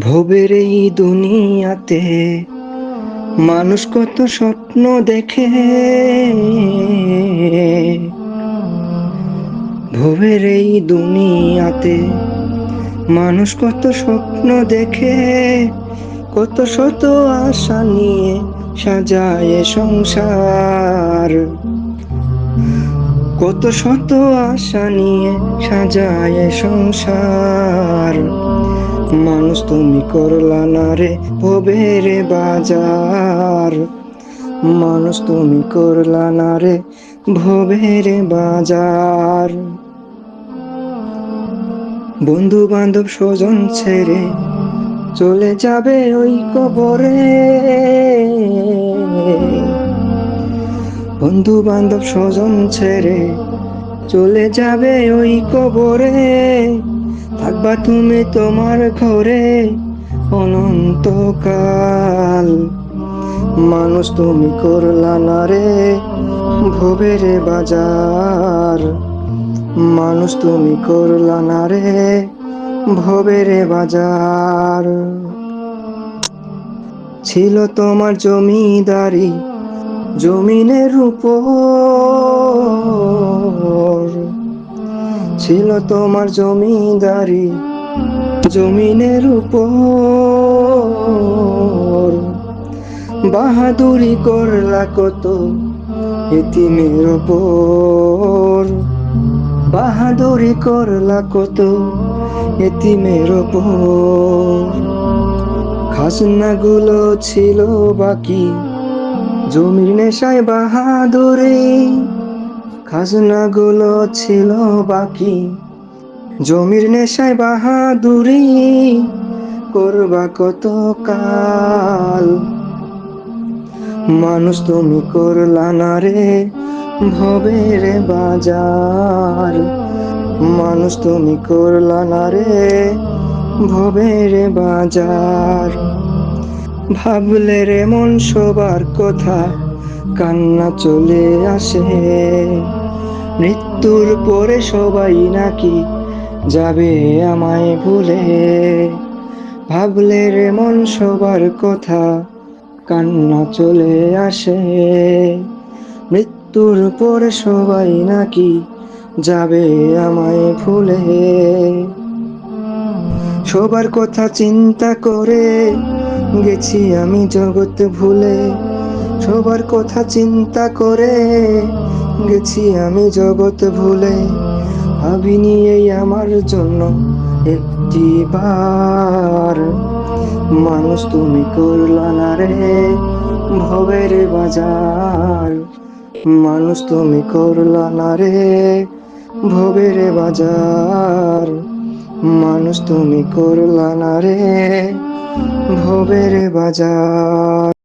ভবের এই দুনিয়াতে মানুষ কত স্বপ্ন দেখে। ভবের এই দুনিয়াতে মানুষ কত স্বপ্ন দেখে। কত শত আশা নিয়ে সাজায় সংসার। কত শত আশা নিয়ে সাজায় সংসার। মানুষ তুমি করলা না রে ভবের বাজার। মানুষ তুমি করলা না রে ভবের বাজার। বন্ধু বান্ধব স্বজন ছেড়ে চলে যাবে ওই কবরে। বন্ধু বান্ধব স্বজন ছেড়ে চলে যাবে ওই কবরে। থাকবা তুমি তোমার ঘরে অনন্তকাল। মানুষ তুমি করলা না রে ভবের বাজার। মানুষ তুমি করলা না রে ভবের বাজার। ছিল তোমার জমিদারি, জমিনের উপর। ছিল তোমার জমিদারি জমিনের উপর। বাহাদুরি করলা কত এতিমের উপর। বাহাদুরি করলা কত এতিমের উপর। খাজনাগুলো ছিল বাকি, জমির নেশায় বাহাদুরি। খাজনাগুলো ছিল বাকি। জমির নেশায় বাহাদুরি করবা কত কাল মানুষ তুমি করলা না রে ভবের বাজার। মানুষ তুমি করলা না রে ভবের বাজার। ভাবলে রে মন সবার কথা, কান্না চলে আসে। মৃত্যুর পরে সবাই নাকি যাবে আমায় ভুলে। ভাবলে রে মন সবার কথা, কান্না চলে আসে। মৃত্যুর পরে সবাই নাকি যাবে আমায় ভুলে। সবার কথা চিন্তা করে গেছি আমি জগৎ ভুলে। সবার কথা চিন্তা করে গেছি আমি জগৎ ভুলে। ভাবিনি এই আমার জন্য একটি বার। মানুষ তুমি করলা না রে ভবের বাজার। মানুষ তুমি করলা না রে ভবের বাজার। মানুষ তুমি করলা না রে ভবের বাজার।